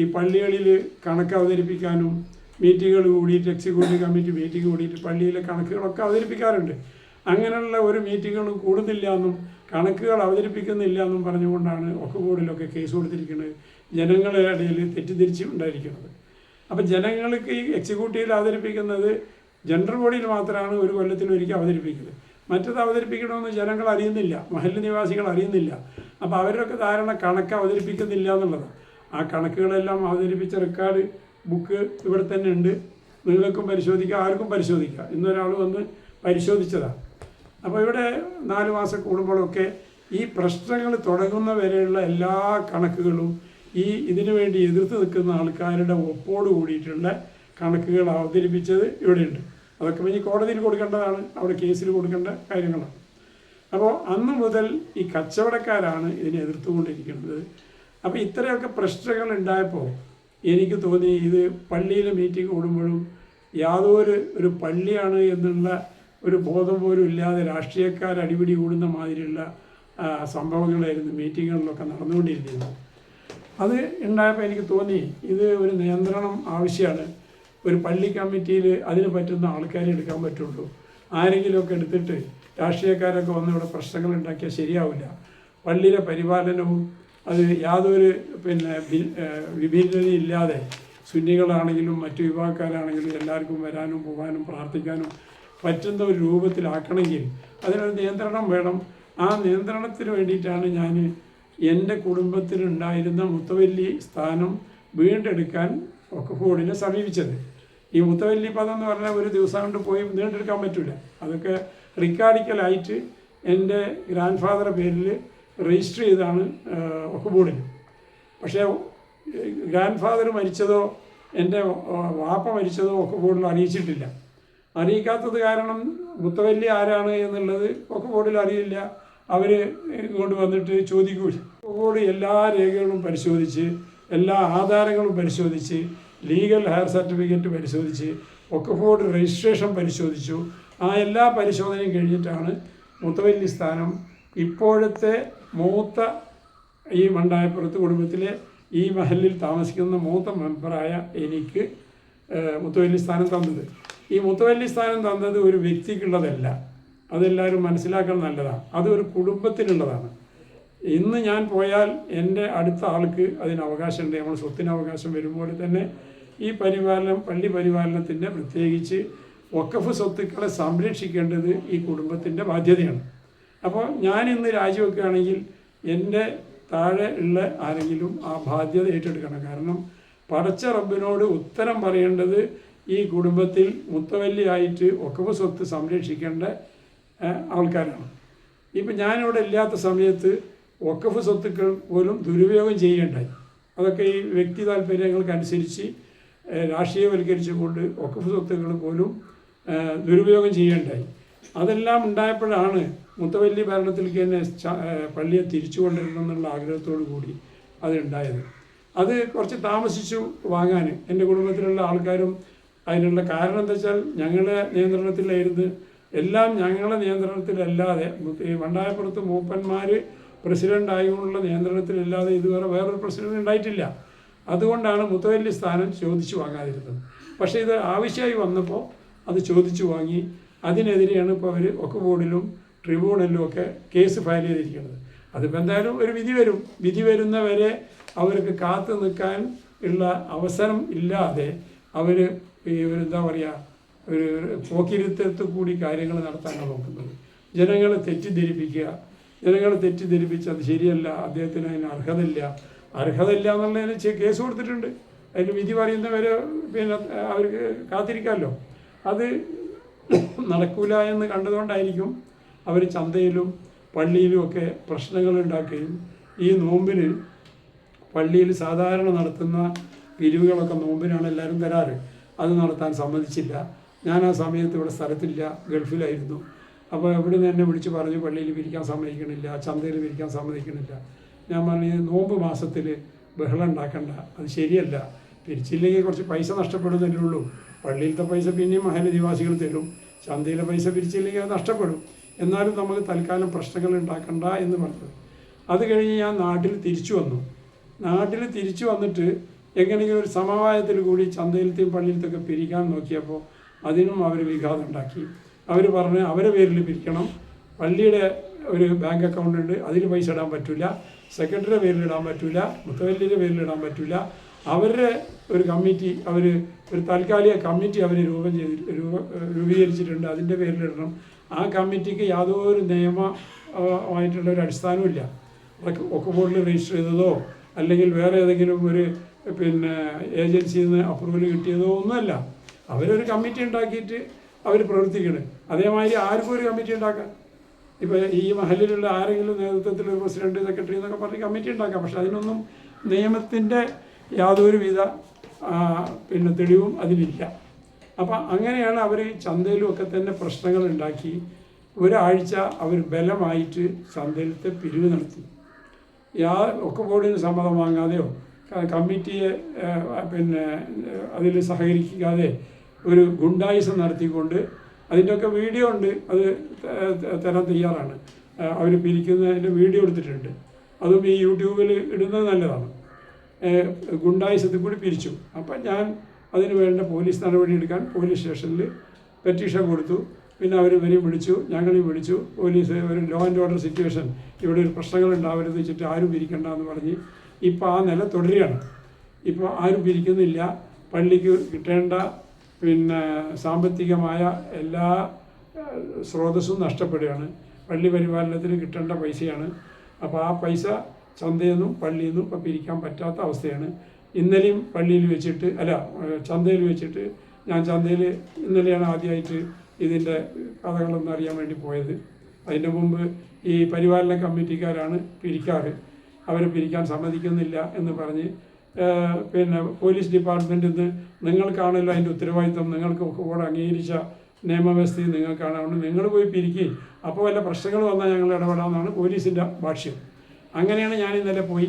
ഈ പള്ളികളിൽ കണക്ക് അവതരിപ്പിക്കാനും മീറ്റിങ്ങുകൾ കൂടിയിട്ട് എക്സിക്യൂട്ടീവ് കമ്മിറ്റി മീറ്റിംഗ് കൂടിയിട്ട് പള്ളിയിലെ കണക്കുകളൊക്കെ അവതരിപ്പിക്കാറുണ്ട്. അങ്ങനെയുള്ള ഒരു മീറ്റിങ്ങുകളും കൂടുന്നില്ല എന്നും കണക്കുകൾ അവതരിപ്പിക്കുന്നില്ല എന്നും പറഞ്ഞുകൊണ്ടാണ് ഒക്കെ ബോർഡിലൊക്കെ കേസ് കൊടുത്തിരിക്കുന്നത്. ജനങ്ങളുടെ ഇടയിൽ തെറ്റിദ്ധരിച്ച് ഉണ്ടായിരിക്കുന്നത്. അപ്പം ജനങ്ങൾക്ക് ഈ എക്സിക്യൂട്ടീവിൽ അവതരിപ്പിക്കുന്നത് ജനറൽ ബോഡിയിൽ മാത്രമാണ് ഒരു കൊല്ലത്തിൽ ഒരിക്കൽ അവതരിപ്പിക്കുന്നത്. മറ്റത് അവതരിപ്പിക്കണമെന്ന് ജനങ്ങൾ അറിയുന്നില്ല മഹല്ല് നിവാസികൾ അറിയുന്നില്ല. അപ്പോൾ അവരൊക്കെ ധാരണ കണക്ക് അവതരിപ്പിക്കുന്നില്ല എന്നുള്ളതാണ് ആ കണക്കുകളെല്ലാം അവതരിപ്പിച്ച റെക്കോർഡ് ബുക്ക് ഇവിടെ തന്നെ ഉണ്ട്. നിങ്ങൾക്കും പരിശോധിക്കാം ആർക്കും പരിശോധിക്കാം. ഇന്നൊരാൾ വന്ന് പരിശോധിച്ചതാണ് അപ്പോൾ ഇവിടെ നാല് മാസം കൂടുമ്പോഴൊക്കെ ഈ പ്രശ്നങ്ങൾ തുടങ്ങുന്ന വരെയുള്ള എല്ലാ കണക്കുകളും ഈ ഇതിനു വേണ്ടി എതിർത്ത് നിൽക്കുന്ന ആൾക്കാരുടെ ഒപ്പോട് കൂടിയിട്ടുള്ള കണക്കുകൾ അവതരിപ്പിച്ചത് ഇവിടെയുണ്ട്. അതൊക്കെ ഇനി കോടതിയിൽ കൊടുക്കേണ്ടതാണ് അവിടെ കേസിൽ കൊടുക്കേണ്ട കാര്യങ്ങളാണ്. അപ്പോൾ അന്ന് മുതൽ ഈ കച്ചവടക്കാരാണ് ഇതിനെ എതിർത്തുകൊണ്ടിരിക്കുന്നത്. അപ്പോൾ ഇത്രയൊക്കെ പ്രശ്നങ്ങൾ ഉണ്ടായപ്പോൾ എനിക്ക് തോന്നി ഇത് പള്ളിയിൽ മീറ്റിംഗ് കൂടുമ്പോഴും യാതൊരു ഒരു പള്ളിയാണ് എന്നുള്ള ഒരു ബോധം പോലും ഇല്ലാതെ രാഷ്ട്രീയക്കാർ അടിപിടി കൂടുന്ന മാതിരിയുള്ള സംഭവങ്ങളായിരുന്നു മീറ്റിങ്ങുകളിലൊക്കെ നടന്നുകൊണ്ടിരിക്കുന്നത് അത് ഉണ്ടായപ്പോൾ എനിക്ക് തോന്നി ഇത് ഒരു നിയന്ത്രണം ആവശ്യമാണ്. ഒരു പള്ളി കമ്മിറ്റിയിൽ അതിന് പറ്റുന്ന ആൾക്കാരെ എടുക്കാൻ പറ്റുള്ളൂ. ആരെങ്കിലുമൊക്കെ എടുത്തിട്ട് രാഷ്ട്രീയക്കാരൊക്കെ വന്ന് ഇവിടെ പ്രശ്നങ്ങൾ ഉണ്ടാക്കിയാൽ ശരിയാവില്ല. പള്ളിയിലെ പരിപാലനവും അത് യാതൊരു പിന്നെ വിഭിന്നതയില്ലാതെ സുന്നികളാണെങ്കിലും മറ്റു വിഭാഗക്കാരാണെങ്കിലും എല്ലാവർക്കും വരാനും പോകാനും പ്രാർത്ഥിക്കാനും പറ്റുന്ന ഒരു രൂപത്തിലാക്കണമെങ്കിൽ അതിനൊരു നിയന്ത്രണം വേണം. ആ നിയന്ത്രണത്തിന് വേണ്ടിയിട്ടാണ് ഞാൻ എന്റെ കുടുംബത്തിലുണ്ടായിരുന്ന മുത്തവല്ലി സ്ഥാനം വീണ്ടെടുക്കാൻ ഒക്കെ ബോർഡിനെ സമീപിച്ചത്. ഈ മുത്തവല്ലി പദം എന്ന് പറഞ്ഞാൽ ഒരു ദിവസം കൊണ്ട് പോയി നീണ്ടെടുക്കാൻ പറ്റില്ല അതൊക്കെ റിക്കാർഡിക്കലായിട്ട് എന്റെ ഗ്രാൻഡ് ഫാദറുടെ പേരിൽ രജിസ്റ്റർ ചെയ്താണ് ബോർഡിൽ പക്ഷേ ഗ്രാൻഡ് ഫാദർ മരിച്ചതോ എന്റെ വാപ്പ മരിച്ചതോ ഒക്കെ ബോർഡിൽ അറിയിച്ചിട്ടില്ല. അറിയിക്കാത്തത് കാരണം മുത്തവല്ലി ആരാണ് എന്നുള്ളത് ഒക്കെ ബോർഡിൽ അറിയില്ല. അവർ ഇങ്ങോട്ട് വന്നിട്ട് ചോദിക്കൂല. ബോർഡ് എല്ലാ രേഖകളും പരിശോധിച്ച് എല്ലാ ആധാരങ്ങളും പരിശോധിച്ച് ലീഗൽ ഹയർ സർട്ടിഫിക്കറ്റ് പരിശോധിച്ച് ഒക്കഫോർഡ് രജിസ്ട്രേഷൻ പരിശോധിച്ചു. ആ എല്ലാ പരിശോധനയും കഴിഞ്ഞിട്ടാണ് മുത്തവല്ലി സ്ഥാനം. ഇപ്പോഴത്തെ മൂത്ത ഈ മണ്ടായപ്പുറത്ത് കുടുംബത്തിലെ ഈ മഹലിൽ താമസിക്കുന്ന മൂത്ത മെമ്പറായ എനിക്ക് മുത്തവല്ലി സ്ഥാനം തന്നത്. ഈ മുത്തവല്ലി സ്ഥാനം തന്നത് ഒരു വ്യക്തിക്കുള്ളതല്ല. അതെല്ലാവരും മനസ്സിലാക്കാൻ നല്ലതാണ്. അത് ഒരു കുടുംബത്തിനുള്ളതാണ്. ഇന്ന് ഞാൻ പോയാൽ എന്റെ അടുത്ത ആൾക്ക് അതിന് അവകാശമുണ്ട്. നമ്മൾ സ്വത്തിന് അവകാശം വരുമ്പോൾ തന്നെ ഈ പരിപാലനം പള്ളി പരിപാലനത്തിന്റെ പ്രത്യേകിച്ച് വക്കഫ് സ്വത്തുക്കളെ സംരക്ഷിക്കേണ്ടത് ഈ കുടുംബത്തിന്റെ ബാധ്യതയാണ്. അപ്പോൾ ഞാൻ ഇന്ന് രാജിവെക്കുകയാണെങ്കിൽ എന്റെ താഴെ ഉള്ള ആരെങ്കിലും ആ ബാധ്യത ഏറ്റെടുക്കണം. കാരണം പടച്ച റബ്ബിനോട് ഉത്തരം പറയേണ്ടത് ഈ കുടുംബത്തിൽ മുത്തവല്ലിയായിട്ട് ഒക്കവ് സ്വത്ത് സംരക്ഷിക്കേണ്ട ആൾക്കാരാണ്. ഇപ്പം ഞാനിവിടെ ഇല്ലാത്ത സമയത്ത് ഒക്കഫ് സ്വത്തുക്കൾ പോലും ദുരുപയോഗം ചെയ്യേണ്ടായി. അതൊക്കെ ഈ വ്യക്തി താല്പര്യങ്ങൾക്കനുസരിച്ച് രാഷ്ട്രീയവൽക്കരിച്ചുകൊണ്ട് വക്കഫ് സ്വത്തുക്കൾ പോലും ദുരുപയോഗം ചെയ്യേണ്ടായി. അതെല്ലാം ഉണ്ടായപ്പോഴാണ് മുത്തവല്ലി ഭരണത്തിലേക്ക് തന്നെ പള്ളിയെ തിരിച്ചു കൊണ്ടുവരണം എന്നുള്ള ആഗ്രഹത്തോടു കൂടി അത് ഉണ്ടായത് അത് കുറച്ച് താമസിച്ചു വാങ്ങാൻ എന്റെ കുടുംബത്തിലുള്ള ആൾക്കാരും അതിനുള്ള കാരണം എന്താ വെച്ചാൽ ഞങ്ങളുടെ നിയന്ത്രണത്തിലായിരുന്നു. എല്ലാം ഞങ്ങളുടെ നിയന്ത്രണത്തിലല്ലാതെ ഈ വണ്ടായപ്പുറത്ത് മൂപ്പന്മാർ പ്രസിഡന്റ് ആയതുകൊണ്ടുള്ള നിയന്ത്രണത്തിലല്ലാതെ ഇതുവരെ വേറൊരു പ്രസിഡന്റ് ഉണ്ടായിട്ടില്ല. അതുകൊണ്ടാണ് മുത്തവല്ലി സ്ഥാനം ചോദിച്ചു വാങ്ങാതിരുന്നത്. പക്ഷേ ഇത് ആവശ്യമായി വന്നപ്പോൾ അത് ചോദിച്ചു വാങ്ങി. അതിനെതിരെയാണ് ഇപ്പോൾ അവർ ഒക്കെ ബോർഡിലും ട്രിബ്യൂണലിലും ഒക്കെ കേസ് ഫയൽ ചെയ്തിരിക്കുന്നത്. അതിപ്പോൾ എന്തായാലും ഒരു വിധി വരും. വിധി വരുന്നവരെ അവർക്ക് കാത്തു നിൽക്കാൻ ഉള്ള അവസരം ഇല്ലാതെ അവർ ഈ ഒരു എന്താ പറയുക ഒരു പോക്കിരുത്തത്ത് കൂടി കാര്യങ്ങൾ നടത്താനാണ് നോക്കുന്നത്. ജനങ്ങളെ തെറ്റിദ്ധരിപ്പിക്കുക. ജനങ്ങളെ തെറ്റിദ്ധരിപ്പിച്ച് അത് ശരിയല്ല അദ്ദേഹത്തിന് അതിന് അർഹതയില്ല അർഹതയില്ല എന്നുള്ളതിന് കേസ് കൊടുത്തിട്ടുണ്ട്. അതിന് വിധി പറയുന്നവരെ പിന്നെ അവർക്ക് കാത്തിരിക്കാമല്ലോ. അത് നടക്കൂല എന്ന് കണ്ടതുകൊണ്ടായിരിക്കും അവർ ചന്തയിലും പള്ളിയിലും ഒക്കെ പ്രശ്നങ്ങൾ ഉണ്ടാക്കുകയും ഈ നോമ്പിന് പള്ളിയിൽ സാധാരണ നടത്തുന്ന പിരിവുകളൊക്കെ നോമ്പിനാണ് എല്ലാവരും തരാറ് അത് നടത്താൻ സമ്മതിച്ചില്ല. ഞാൻ ആ സമയത്ത് ഇവിടെ സ്ഥലത്തില്ല ഗൾഫിലായിരുന്നു. അപ്പോൾ എവിടെ നിന്ന് എന്നെ വിളിച്ച് പറഞ്ഞു പള്ളിയിൽ പിരിക്കാൻ സമ്മതിക്കണില്ല ചന്തയിൽ പിരിക്കാൻ സമ്മതിക്കണില്ല. ഞാൻ പറഞ്ഞു "ഈ നോമ്പ് മാസത്തിൽ ബഹളം ഉണ്ടാക്കണ്ട. അത് ശരിയല്ല. പിരിച്ചില്ലെങ്കിൽ കുറച്ച് പൈസ നഷ്ടപ്പെടുന്നല്ലേ ഉള്ളൂ. പള്ളിയിലത്തെ പൈസ പിന്നെയും മഹല നിവാസികൾ തരും. ചന്തയിലെ പൈസ പിരിച്ചില്ലെങ്കിൽ അത് നഷ്ടപ്പെടും. എന്നാലും നമുക്ക് തൽക്കാലം പ്രശ്നങ്ങൾ ഉണ്ടാക്കണ്ട എന്ന് പറഞ്ഞത്. അത് കഴിഞ്ഞ് ഞാൻ നാട്ടിൽ തിരിച്ചു വന്നു. നാട്ടിൽ തിരിച്ചു വന്നിട്ട് എങ്ങനെയെങ്കിലും ഒരു സമവായത്തിൽ കൂടി ചന്തയിലത്തെയും പള്ളിയിലത്തെയൊക്കെ പിരിക്കാൻ നോക്കിയപ്പോൾ അതിനും അവർ വിഘാതം ഉണ്ടാക്കി. അവർ പറഞ്ഞ് അവരെ പേരിൽ പിരിക്കണം. പള്ളിയുടെ ഒരു ബാങ്ക് അക്കൗണ്ട് ഉണ്ട്. അതിൽ പൈസ ഇടാൻ പറ്റില്ല സെക്രട്ടറിയുടെ പേരിൽ ഇടാൻ പറ്റില്ല മുത്തവല്ലിയുടെ പേരിൽ ഇടാൻ പറ്റില്ല അവരുടെ ഒരു കമ്മിറ്റി അവർ ഒരു താൽക്കാലിക കമ്മിറ്റി അവർ രൂപം ചെയ്തി രൂപ രൂപീകരിച്ചിട്ടുണ്ട്. അതിന്റെ പേരിലിടണം ആ കമ്മിറ്റിക്ക് യാതൊരു നിയമ ആയിട്ടുള്ള ഒരു അടിസ്ഥാനമില്ല അതൊക്കെ ഒക്കെ ബോർഡിൽ രജിസ്റ്റർ ചെയ്തതോ അല്ലെങ്കിൽ വേറെ ഏതെങ്കിലും ഒരു പിന്നെ ഏജൻസിയിൽ നിന്ന് അപ്രൂവൽ കിട്ടിയതോ ഒന്നുമല്ല. അവരൊരു കമ്മിറ്റി ഉണ്ടാക്കിയിട്ട് അവർ പ്രവർത്തിക്കണം. അതേമാതിരി ആർക്കും ഒരു കമ്മിറ്റി ഉണ്ടാക്കാം ഇപ്പോൾ ഈ മഹലിലുള്ള ആരെങ്കിലും നേതൃത്വത്തിൽ ഒരു പ്രസിഡന്റ് സെക്രട്ടറി എന്നൊക്കെ പറഞ്ഞ് കമ്മിറ്റി ഉണ്ടാക്കാം. പക്ഷെ അതിനൊന്നും നിയമത്തിന്റെ യാതൊരുവിധ വിധ പിന്നെ തെളിവും അതിലില്ല. അപ്പം അങ്ങനെയാണ് അവർ ചന്തയിലും ഒക്കെ തന്നെ പ്രശ്നങ്ങൾ ഉണ്ടാക്കി. ഒരാഴ്ച അവർ ബലമായിട്ട് ചന്തയിലത്തെ പിരിവ് നടത്തി. യാ ഒക്കെ ബോർഡിന് സമ്മതം വാങ്ങാതെയോ കമ്മിറ്റിയെ പിന്നെ അതിൽ സഹകരിക്കാതെ ഒരു ഗുണ്ടായുസം നടത്തിക്കൊണ്ട് അതിന്റെയൊക്കെ വീഡിയോ ഉണ്ട്. അത് തരാൻ തയ്യാറാണ്. അവർ പിരിക്കുന്നതിന്റെ വീഡിയോ എടുത്തിട്ടുണ്ട്. അതും ഈ യൂട്യൂബിൽ ഇടുന്നത് നല്ലതാണ്. ഗുണ്ടായുസത്തിൽ കൂടി പിരിച്ചു. അപ്പം ഞാൻ അതിന് വേണ്ട പോലീസ് നടപടി എടുക്കാൻ പോലീസ് സ്റ്റേഷനിൽ പെറ്റീഷൻ കൊടുത്തു. പിന്നെ അവർ ഇവരെയും വിളിച്ചു ഞങ്ങളെയും വിളിച്ചു. പോലീസ് ഒരു ലോ ആൻഡ് ഓർഡർ സിറ്റുവേഷൻ ഇവിടെ ഒരു പ്രശ്നങ്ങൾ ഉണ്ടാവരുത് വെച്ചിട്ട് ആരും പിരിക്കണ്ട എന്ന് പറഞ്ഞ് ഇപ്പോൾ ആ നില തുടരുകയാണ്. ഇപ്പോൾ ആരും പിരിക്കുന്നില്ല. പള്ളിക്ക് കിട്ടേണ്ട പിന്നെ സാമ്പത്തികമായ എല്ലാ സ്രോതസ്സും നഷ്ടപ്പെടുകയാണ്. പള്ളി പരിപാലനത്തിന് കിട്ടേണ്ട പൈസയാണ്. അപ്പോൾ ആ പൈസ ചന്തയിൽ നിന്നും പള്ളിയിൽ നിന്നും ഇപ്പോൾ പിരിക്കാൻ പറ്റാത്ത അവസ്ഥയാണ്. ഇന്നലെയും പള്ളിയിൽ വെച്ചിട്ട് അല്ല ചന്തയിൽ വെച്ചിട്ട് ഞാൻ ചന്തയിൽ ഇന്നലെയാണ് ആദ്യമായിട്ട് ഇതിന്റെ കഥകളൊന്നും അറിയാൻ വേണ്ടി പോയത്. അതിന്റെ മുമ്പ് ഈ പരിപാലന കമ്മിറ്റിക്കാരാണ് പിരിക്കാറ്. അവരെ പിരിക്കാൻ സമ്മതിക്കുന്നില്ല എന്ന് പറഞ്ഞ് പിന്നെ പോലീസ് ഡിപ്പാർട്ട്മെന്റിൽ നിന്ന് നിങ്ങൾക്കാണല്ലോ അതിന്റെ ഉത്തരവാദിത്വം നിങ്ങൾക്ക് കൂടെ അംഗീകരിച്ച നിയമവ്യവസ്ഥ നിങ്ങൾക്കാണ്. അതുകൊണ്ട് നിങ്ങൾ പോയി പിരിക്കുകയും അപ്പോൾ വല്ല പ്രശ്നങ്ങൾ വന്നാൽ ഞങ്ങൾ ഇടപെടാമെന്നാണ് പോലീസിന്റെ ഭാഷ്യം. അങ്ങനെയാണ് ഞാൻ ഇന്നലെ പോയി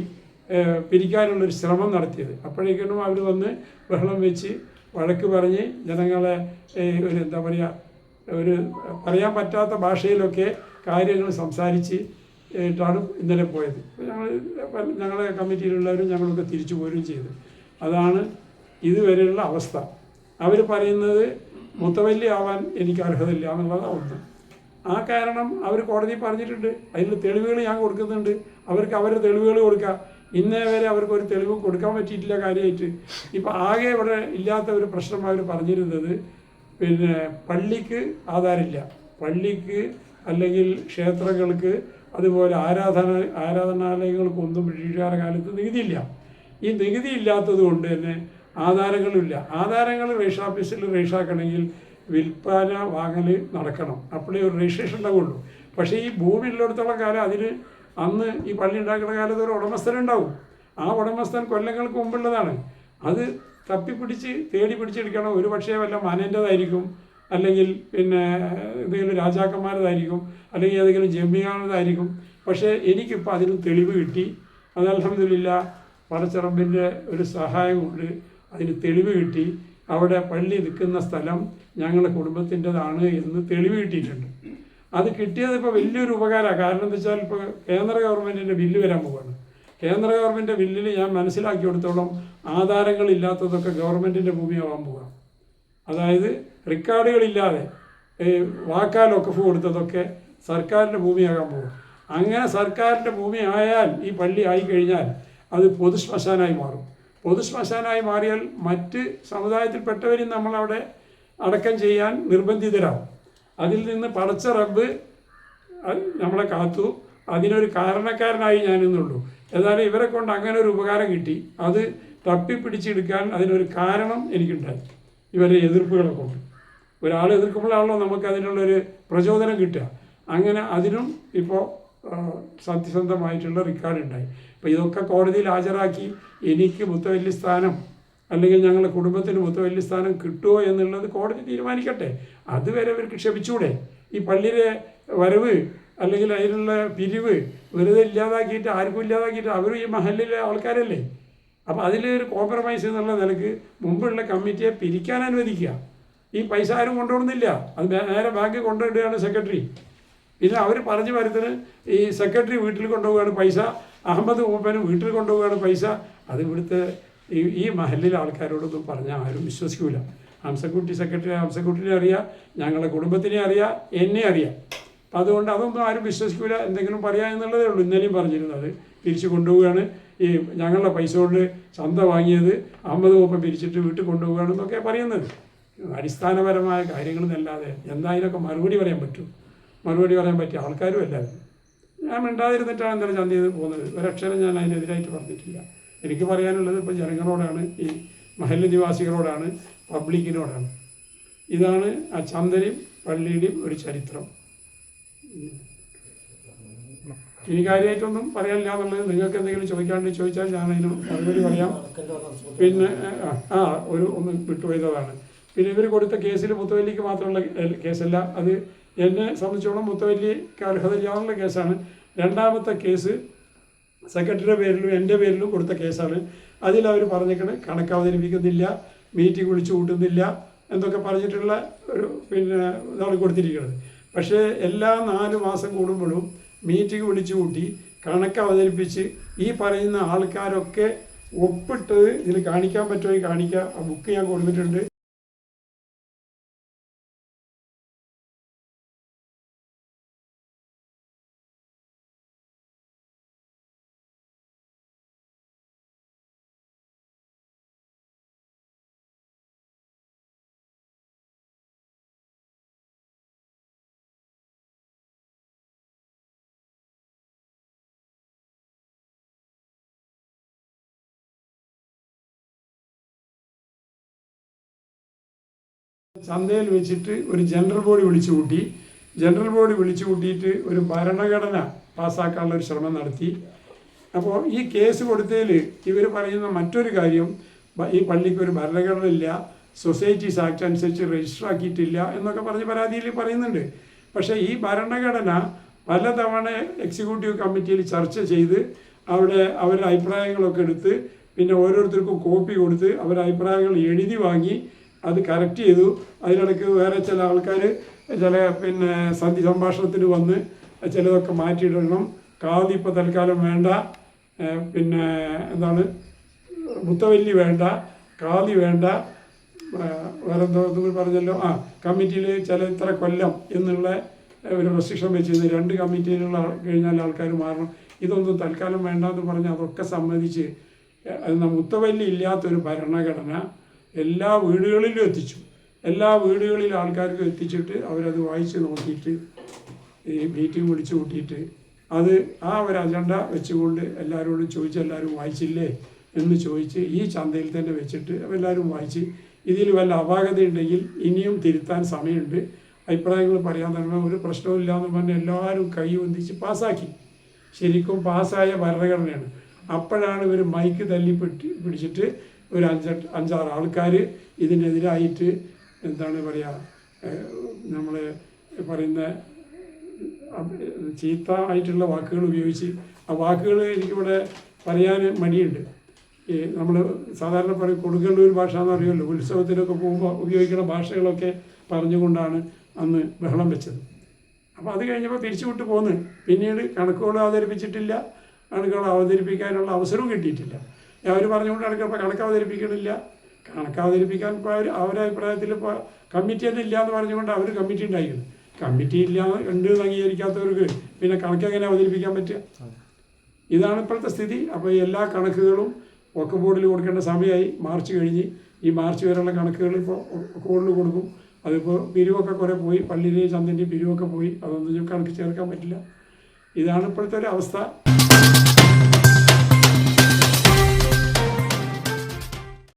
പിരിക്കാനുള്ളൊരു ശ്രമം നടത്തിയത്. അപ്പോഴേക്കും അവർ വന്ന് ബഹളം വെച്ച് വഴക്ക് പറഞ്ഞ് ജനങ്ങളെ ഒരു എന്താ പറയുക ഒരു പറയാൻ പറ്റാത്ത ഭാഷയിലൊക്കെ കാര്യങ്ങൾ സംസാരിച്ച് ാണ് ഇന്നലെ പോയത്. ഞങ്ങൾ ഞങ്ങളെ കമ്മിറ്റിയിലുള്ളവരും ഞങ്ങളൊക്കെ തിരിച്ചു പോരുകയും ചെയ്തു. അതാണ് ഇതുവരെയുള്ള അവസ്ഥ. അവർ പറയുന്നത് മുത്തവല്ലി ആവാൻ എനിക്ക് അർഹതയില്ല എന്നുള്ളതാണ് ഒന്ന്. ആ കാരണം അവർ കോടതി പറഞ്ഞിട്ടുണ്ട്. അതിന് തെളിവുകൾ ഞാൻ കൊടുക്കുന്നുണ്ട്. അവർക്ക് അവരുടെ തെളിവുകൾ കൊടുക്കുക ഇന്നേ വരെ അവർക്ക് ഒരു തെളിവ് കൊടുക്കാൻ പറ്റിയിട്ടില്ല കാര്യമായിട്ട്. ഇപ്പം ആകെ ഇവിടെ ഇല്ലാത്ത ഒരു പ്രശ്നം അവർ പറഞ്ഞിരുന്നത് പിന്നെ പള്ളിക്ക് ആധാരമില്ല പള്ളിക്ക് അല്ലെങ്കിൽ ക്ഷേത്രങ്ങൾക്ക് അതുപോലെ ആരാധന ആരാധനാലയങ്ങൾക്കൊന്നും ബ്രിട്ടീഷുകാരുടെ കാലത്ത് നികുതിയില്ല. ഈ നികുതി ഇല്ലാത്തത് കൊണ്ട് തന്നെ ആധാരങ്ങളില്ല ആധാരങ്ങൾ രജിസ്റ്റർ ഓഫീസിൽ റേഷാക്കണമെങ്കിൽ വിൽപ്പന വാങ്ങൽ നടക്കണം. അപ്പോഴേ ഒരു രജിസ്ട്രേഷൻ ഉണ്ടാവുള്ളൂ പക്ഷേ ഈ ഭൂമി ഉള്ളിടത്തോളം കാലം അതിന് അന്ന് ഈ പള്ളി ഉണ്ടാക്കുന്ന കാലത്ത് ഒരു ഉടമസ്ഥനുണ്ടാവും ആ ഉടമസ്ഥൻ കൊല്ലങ്ങൾക്ക് മുമ്പുള്ളതാണ്. അത് തപ്പിപ്പിടിച്ച് തേടി പിടിച്ചെടുക്കണം ഒരു പക്ഷേ വല്ല മനേന്റെതായിരിക്കും അല്ലെങ്കിൽ പിന്നെ ഏതെങ്കിലും രാജാക്കന്മാരതായിരിക്കും അല്ലെങ്കിൽ ഏതെങ്കിലും ജമ്മിയാണതായിരിക്കും പക്ഷേ എനിക്കിപ്പോൾ അതിന് തെളിവ് കിട്ടി. അത് അലഹമില്ല പടച്ചിറമ്പിന്റെ ഒരു സഹായം കൊണ്ട് അതിന് തെളിവ് കിട്ടി. അവിടെ പള്ളി നിൽക്കുന്ന സ്ഥലം ഞങ്ങളുടെ കുടുംബത്തിന്റെതാണ് എന്ന് തെളിവ് കിട്ടിയിട്ടുണ്ട്. അത് കിട്ടിയത് ഇപ്പോൾ വലിയൊരു ഉപകാരമാണ് കാരണം എന്താ വെച്ചാൽ ഇപ്പോൾ കേന്ദ്ര ഗവൺമെന്റിന്റെ ബില്ല് വരാൻ പോവാണ്. കേന്ദ്ര ഗവൺമെന്റിന്റെ ബില്ലിൽ ഞാൻ മനസ്സിലാക്കി കൊടുത്തോളം ആധാരങ്ങളില്ലാത്തതൊക്കെ ഗവൺമെന്റിന്റെ ഭൂമിയാവാൻ പോവുക അതായത് റെക്കോർഡുകളില്ലാതെ വാക്കാൽ കൊടുത്തതൊക്കെ സർക്കാരിന്റെ ഭൂമിയാകാൻ പോകും. അങ്ങനെ സർക്കാരിന്റെ ഭൂമി ആയാൽ ഈ പള്ളി ആയിക്കഴിഞ്ഞാൽ അത് പൊതു ശ്മശാനായി മാറും. പൊതു ശ്മശാനായി മാറിയാൽ മറ്റ് സമുദായത്തിൽപ്പെട്ടവരും നമ്മളവിടെ അടക്കം ചെയ്യാൻ നിർബന്ധിതരാകും അതിൽ നിന്ന് പടച്ച റബ്ബ് നമ്മളെ കാത്തു. അതിനൊരു കാരണക്കാരനായി ഞാനെന്നുള്ളൂ. ഏതായാലും ഇവരെ കൊണ്ട് അങ്ങനെ ഒരു ഉപകാരം കിട്ടി. അത് തപ്പിപ്പിടിച്ചെടുക്കാൻ അതിനൊരു കാരണം എനിക്കുണ്ടായി. ഇവരെ എതിർപ്പുകളൊക്കെ ഉണ്ട്. ഒരാൾ എതിർക്കുമ്പോഴാണല്ലോ നമുക്ക് അതിനുള്ളൊരു പ്രചോദനം കിട്ടുക. അങ്ങനെ അതിനും ഇപ്പോൾ സത്യസന്ധമായിട്ടുള്ള റിക്കാർഡ് ഉണ്ടായി. അപ്പോൾ ഇതൊക്കെ കോടതിയിൽ ഹാജരാക്കി എനിക്ക് മുത്തവല്ലി സ്ഥാനം അല്ലെങ്കിൽ ഞങ്ങളുടെ കുടുംബത്തിന് മുത്തവല്ലി സ്ഥാനം കിട്ടുമോ എന്നുള്ളത് കോടതി തീരുമാനിക്കട്ടെ. അതുവരെ അവർക്ക് ക്ഷമിച്ചൂടെ. ഈ പള്ളിയിലെ വരവ് അല്ലെങ്കിൽ അതിനുള്ള പിരിവ് വെറുതെ ഇല്ലാതാക്കിയിട്ട് ആർക്കും ഇല്ലാതാക്കിയിട്ട് അവരും ഈ മഹലിലെ ആൾക്കാരല്ലേ? അപ്പോൾ അതിലൊരു കോംപ്രമൈസ് എന്നുള്ള നിലയ്ക്ക് മുമ്പുള്ള കമ്മിറ്റിയെ പിരിക്കാൻ അനുവദിക്കുക. ഈ പൈസ ആരും കൊണ്ടുപോകുന്നില്ല അത് നേരെ ബാങ്കിൽ കൊണ്ടുവിടുകയാണ് സെക്രട്ടറി പിന്നെ അവർ പറഞ്ഞു വരുത്തിന് ഈ സെക്രട്ടറി വീട്ടിൽ കൊണ്ടുപോവുകയാണ് പൈസ അഹമ്മദ് മൂപ്പനും വീട്ടിൽ കൊണ്ടുപോവുകയാണ് പൈസ. അത് ഇവിടുത്തെ ഈ ഈ മഹലിലെ ആൾക്കാരോടൊന്നും പറഞ്ഞാൽ ആരും വിശ്വസിക്കൂല. ഹംസക്കുട്ടി സെക്രട്ടറി ഹംസക്കുട്ടിനെ അറിയാം ഞങ്ങളുടെ കുടുംബത്തിനെ അറിയാം എന്നെ അറിയാം. അപ്പം അതുകൊണ്ട് അതൊന്നും ആരും വിശ്വസിക്കൂല എന്തെങ്കിലും പറയാം എന്നുള്ളതേ ഉള്ളൂ. ഇന്നലെയും പറഞ്ഞിരുന്നത് തിരിച്ചു കൊണ്ടുപോവുകയാണ്. ഈ ഞങ്ങളുടെ പൈസ കൊണ്ട് ചന്ത വാങ്ങിയത് അഹമ്മദ് മൂപ്പൻ പിരിച്ചിട്ട് വീട്ടിൽ കൊണ്ടുപോവുകയാണെന്നൊക്കെ പറയുന്നത്. അടിസ്ഥാനപരമായ കാര്യങ്ങളെന്നല്ലാതെ എന്താ ഇതിനൊക്കെ മറുപടി പറയാൻ പറ്റും? മറുപടി പറയാൻ പറ്റിയ ആൾക്കാരും അല്ലാതെ ഞാൻ മിണ്ടാതിരുന്നിട്ടാണ് എന്തായാലും ചന്ത ചെയ്ത് പോകുന്നത്. ഒരക്ഷരം ഞാൻ അതിനെതിരായിട്ട് പറഞ്ഞിട്ടില്ല. എനിക്ക് പറയാനുള്ളത് ഇപ്പോൾ ജനങ്ങളോടാണ് ഈ മഹല്ല നിവാസികളോടാണ് പബ്ലിക്കിനോടാണ്. ഇതാണ് ആ ചന്തയും പള്ളിയുടെയും ഒരു ചരിത്രം. ഇനി പറയാനില്ല എന്നുള്ളത് നിങ്ങൾക്ക് എന്തെങ്കിലും ചോദിക്കാണ്ട് ചോദിച്ചാൽ ഞാൻ അതിന് മറുപടി പറയാം. പിന്നെ ആ, ഒരു ഒന്ന് വിട്ടുപോയതാണ്. പിന്നെ ഇവർ കൊടുത്ത കേസിൽ മുത്തവല്ലിക്ക് മാത്രമുള്ള കേസല്ല. അത് എന്നെ സംബന്ധിച്ചോളം മുത്തവല്ലിക്ക് അർഹതയില്ലാതുള്ള കേസാണ്. രണ്ടാമത്തെ കേസ് സെക്രട്ടറിയുടെ പേരിലും എന്റെ പേരിലും കൊടുത്ത കേസാണ്. അതിൽ അവർ പറഞ്ഞേക്കണ് കണക്ക് അവതരിപ്പിക്കുന്നില്ല മീറ്റിംഗ് വിളിച്ചു കൂട്ടുന്നില്ല എന്നൊക്കെ പറഞ്ഞിട്ടുള്ള ഒരു പിന്നെ ഇതാണ് കൊടുത്തിരിക്കുന്നത്. പക്ഷേ എല്ലാ നാല് മാസം കൂടുമ്പോഴും മീറ്റിംഗ് വിളിച്ചു കൂട്ടി കണക്ക് അവതരിപ്പിച്ച് ഈ പറയുന്ന ആൾക്കാരൊക്കെ ഒപ്പിട്ടത് ഇതിൽ കാണിക്കാൻ പറ്റുമെങ്കിൽ കാണിക്കുക ആ ബുക്ക് ഞാൻ കൊടുത്തിട്ടുണ്ട്. ചന്തയിൽ വെച്ചിട്ട് ഒരു ജനറൽ ബോഡി വിളിച്ചു കൂട്ടി. ജനറൽ ബോഡി വിളിച്ചു കൂട്ടിയിട്ട് ഒരു ഭരണഘടന പാസ്സാക്കാനുള്ള ഒരു ശ്രമം നടത്തി. അപ്പോൾ ഈ കേസ് കൊടുത്തതിൽ ഇവർ പറയുന്ന മറ്റൊരു കാര്യം ഈ പള്ളിക്ക് ഒരു ഭരണഘടന ഇല്ല സൊസൈറ്റീസ് ആക്ട് അനുസരിച്ച് രജിസ്റ്റർ ആക്കിയിട്ടില്ല എന്നൊക്കെ പറഞ്ഞ് പരാതിയിൽ പറയുന്നുണ്ട്. പക്ഷേ ഈ ഭരണഘടന പലതവണ എക്സിക്യൂട്ടീവ് കമ്മിറ്റിയിൽ ചർച്ച ചെയ്ത് അവിടെ അവരുടെ അഭിപ്രായങ്ങളൊക്കെ എടുത്ത് പിന്നെ ഓരോരുത്തർക്കും കോപ്പി കൊടുത്ത് അവരുടെ അഭിപ്രായങ്ങൾ എഴുതി വാങ്ങി അത് കറക്റ്റ് ചെയ്തു. അതിനിടയ്ക്ക് വേറെ ചില ആൾക്കാർ ചില പിന്നെ സന്ധി സംഭാഷണത്തിന് വന്ന് ചിലതൊക്കെ മാറ്റിയിടണം. കാതി ഇപ്പോൾ തൽക്കാലം വേണ്ട. പിന്നെ എന്താണ്? മുത്തവല്ലി വേണ്ട. കാതി വേണ്ട. വേറെ എന്തോ പറഞ്ഞല്ലോ. ആ കമ്മിറ്റിയിൽ ചില ഇത്ര കൊല്ലം എന്നുള്ള ഒരു റെസ്ട്രിക്ഷൻ വെച്ചിരുന്നു. രണ്ട് കമ്മിറ്റിയിലുള്ള കഴിഞ്ഞാൽ ആൾക്കാർ മാറണം. ഇതൊന്നും തൽക്കാലം വേണ്ട എന്ന് പറഞ്ഞ് അതൊക്കെ സമ്മതിച്ച് മുത്തവല്ലി ഇല്ലാത്തൊരു ഭരണഘടന എല്ലാ വീടുകളിലും എത്തിച്ചു. എല്ലാ വീടുകളിലും ആൾക്കാർക്കും എത്തിച്ചിട്ട് അവരത് വായിച്ച് നോക്കിയിട്ട് ഈ മീറ്റിംഗ് വിളിച്ചു കൂട്ടിയിട്ട് അത് ആ ഒരു അജണ്ട വെച്ചുകൊണ്ട് എല്ലാവരോടും ചോദിച്ച് എല്ലാവരും വായിച്ചില്ലേ എന്ന് ചോദിച്ച് ഈ ചന്തയിൽ തന്നെ വെച്ചിട്ട് എല്ലാവരും വായിച്ച് ഇതിൽ വല്ല അപാകതയുണ്ടെങ്കിൽ ഇനിയും തിരുത്താൻ സമയമുണ്ട്. അഭിപ്രായങ്ങൾ പറയാൻ തന്നെ ഒരു പ്രശ്നമില്ല എന്ന് പറഞ്ഞ് എല്ലാവരും കൈ ഒന്നിച്ച് പാസ്സാക്കി. ശരിക്കും പാസ്സായ ഭരണഘടനയാണ്. അപ്പോഴാണ് ഇവർ മൈക്ക് തല്ലി പിടിച്ചിട്ട് ഒരു അഞ്ചെട്ട് അഞ്ചാറ് ആൾക്കാർ ഇതിനെതിരായിട്ട് എന്താണ് പറയുക നമ്മൾ പറയുന്ന ചീത്ത ആയിട്ടുള്ള വാക്കുകൾ ഉപയോഗിച്ച് ആ വാക്കുകൾ എനിക്കിവിടെ പറയാൻ മടിയുണ്ട്. ഈ നമ്മൾ സാധാരണ പറയും കൊടുങ്ങല്ലൂർ ഭാഷ എന്ന് അറിയുമല്ലോ ഉത്സവത്തിനൊക്കെ പോകുമ്പോൾ ഉപയോഗിക്കുന്ന ഭാഷകളൊക്കെ പറഞ്ഞുകൊണ്ടാണ് അന്ന് ബഹളം വെച്ചത്. അപ്പോൾ അത് കഴിഞ്ഞപ്പോൾ തിരിച്ചുവിട്ട് പോന്ന്. പിന്നീട് കണക്കുകൾ അവതരിപ്പിച്ചിട്ടില്ല കണക്കുകൾ അവതരിപ്പിക്കാനുള്ള അവസരവും കിട്ടിയിട്ടില്ല. അവർ പറഞ്ഞുകൊണ്ട് കണക്കപ്പോൾ കണക്ക് അവതരിപ്പിക്കണില്ല കണക്ക് അവതരിപ്പിക്കാൻ അഭിപ്രായത്തിൽ ഇപ്പോൾ കമ്മിറ്റി തന്നെ ഇല്ല എന്ന് പറഞ്ഞുകൊണ്ട് അവർ കമ്മിറ്റി ഉണ്ടായിരുന്നു കമ്മിറ്റി ഇല്ല ഉണ്ട് അംഗീകരിക്കാത്തവർക്ക് പിന്നെ കണക്ക് എങ്ങനെ അവതരിപ്പിക്കാൻ പറ്റുക? ഇതാണ് ഇപ്പോഴത്തെ സ്ഥിതി. അപ്പോൾ എല്ലാ കണക്കുകളും ഒക്കെ ബോർഡിൽ കൊടുക്കേണ്ട സമയമായി മാർച്ച് കഴിഞ്ഞ് ഈ മാർച്ച് വരെയുള്ള കണക്കുകൾ ഇപ്പോൾ ബോർഡിൽ കൊടുക്കും. അതിപ്പോൾ പിരിവൊക്കെ കുറേ പോയി. പള്ളിയിലെയും ചന്തന്റെയും പിരിവൊക്കെ പോയി. അതൊന്നും കണക്ക് ചേർക്കാൻ പറ്റില്ല. ഇതാണ് ഇപ്പോഴത്തെ ഒരു അവസ്ഥ.